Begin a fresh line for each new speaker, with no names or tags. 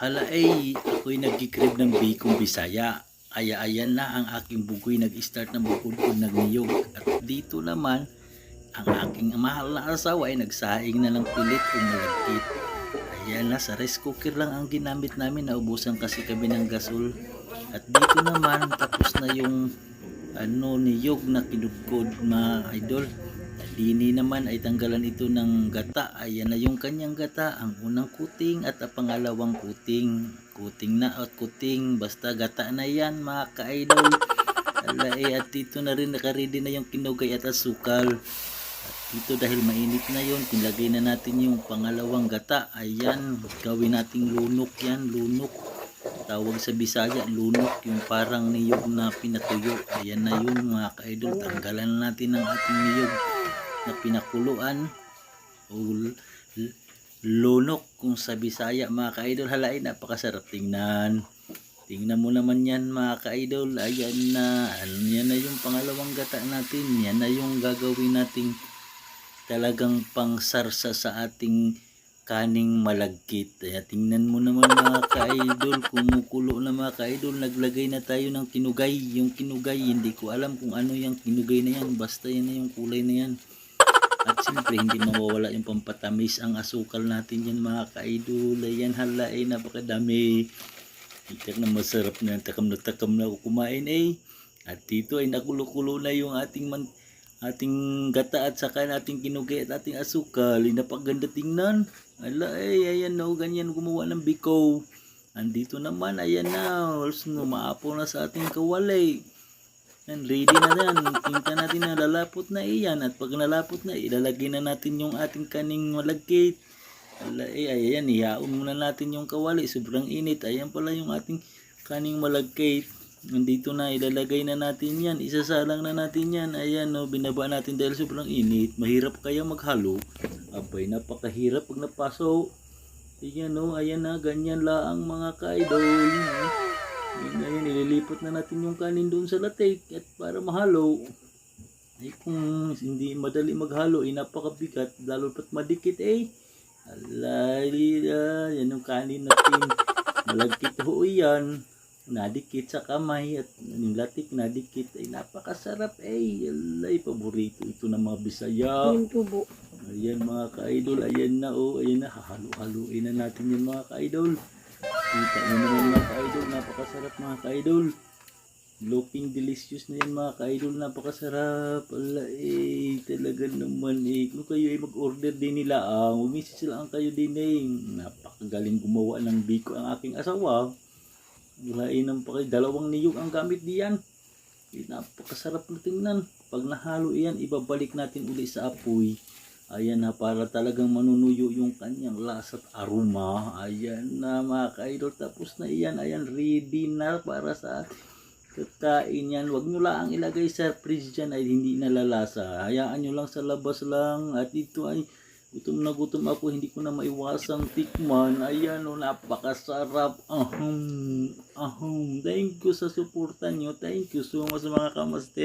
Hala ay, ako'y nagkikrib ng bikong bisaya. Aya ayan na ang aking bugoy nag-start ng bukod-bukod ng niyog. At dito naman, ang aking mahal na asawa ay nagsaing na ng pilit o malagkit. Ayan na, sa rice cooker lang ang ginamit namin. Naubusan kasi kami ng gasol. At dito naman, tapos na yung ano niyog na kinugkod mga idol. Dini naman ay tanggalan ito ng gata. Ayan na yung kanyang gata. Ang unang kuting at ang pangalawang kuting. Kuting na at kuting. Basta gata na yan mga ka-idol. Alay, at dito na rin nakaredy na yung kinugay at asukal. At dito dahil mainit na yon pinlagay na natin yung pangalawang gata. Ayan, gawin nating lunok yan. Lunok. Tawag sa Bisaya, lunok. Yung parang niyog na pinatuyo. Ayan na yun mga ka-idol. Tanggalan na natin ang ating niyog na pinakuluan o lunok kung sa Bisaya mga ka-idol. Halain napakasarap. Tingnan. Tingnan mo naman yan mga ka-idol. Ayan na. Yan na yung pangalawang gata natin. Yan na yung gagawin nating talagang pangsarsa sa ating kaning malagkit. Kaya tingnan mo naman mga ka-idol. Kumukulo na mga ka-idol. Naglagay na tayo ng kinugay. Yung kinugay hindi ko alam kung ano yung kinugay na yan. Basta yan na yung kulay na yan at siyempre hindi mawawala yung pampatamis ang asukal natin yan mga ka-idol. Ayan hala ay napakadami. Ikat na masarap na takam na takam na kumain eh. At dito ay nakulo-kulo na yung ating man, ating gata at saka nating kinugay at ating asukal. Napaganda tingnan. Ala eh, ayan no, ganyan gumawa ng biko. Andito naman, ayan na, maapo na sa ating kawalay. Yan, ready na yan. Tingnan natin na lalapot na iyan. At pag nalapot na, ilalagay na natin yung ating kaning malagkit. Ala, eh, ayan, ihaon muna natin yung kawali. Sobrang init. Ayan pala yung ating kaning malagkit. Nandito na, ilalagay na natin yan. Isasalang na natin yan. Ayan, no, binaba natin dahil sobrang init. Mahirap kaya maghalo. Abay, napakahirap pag napaso. Ayan, no, ayan na, ganyan laang mga kaidol. no. Yun, ililipat na natin yung kanin doon sa latik at para mahalo. Eh kung hindi madali maghalo, eh napakabigat, lalo pat madikit eh. Alay, yan yung kanin natin. Malagkit ho yan. Nadikit sa kamay at yung latik nadikit ay napakasarap eh. Alay, paborito ito ng mga Bisaya.
Yung tubo.
Ayan mga ka-idol, ayan na oh, ayan na, hahalo-haluin na natin yan mga ka-idol. Kita nyo naman mga ka-idol, napakasarap mga ka-idol. Looking delicious na yan mga ka-idol, napakasarap. Ala eh, talaga naman eh. Kung kayo ay mag-order din nila, ah, umisis lang kayo din eh. Napakagaling gumawa ng biko ang aking asawa. Walain ng pa dalawang niyog ang gamit diyan. Eh, napakasarap na tingnan. Pag nahalo iyan, ibabalik natin uli sa apoy. Ayan na, para talagang manunuyo yung kanyang lasa at aroma. Ayan na mga ka-idol. Tapos na iyan. Ayan, ready na para sa kakain yan. Huwag nyo lang ilagay sa fridge dyan ay hindi nalalasa. Hayaan nyo lang sa labas lang. At ito ay gutom na gutom ako. Hindi ko na maiwasang tikman. Ayan o, napakasarap. Ahum, ahum. Thank you sa suporta nyo. Thank you so much mga kamaste.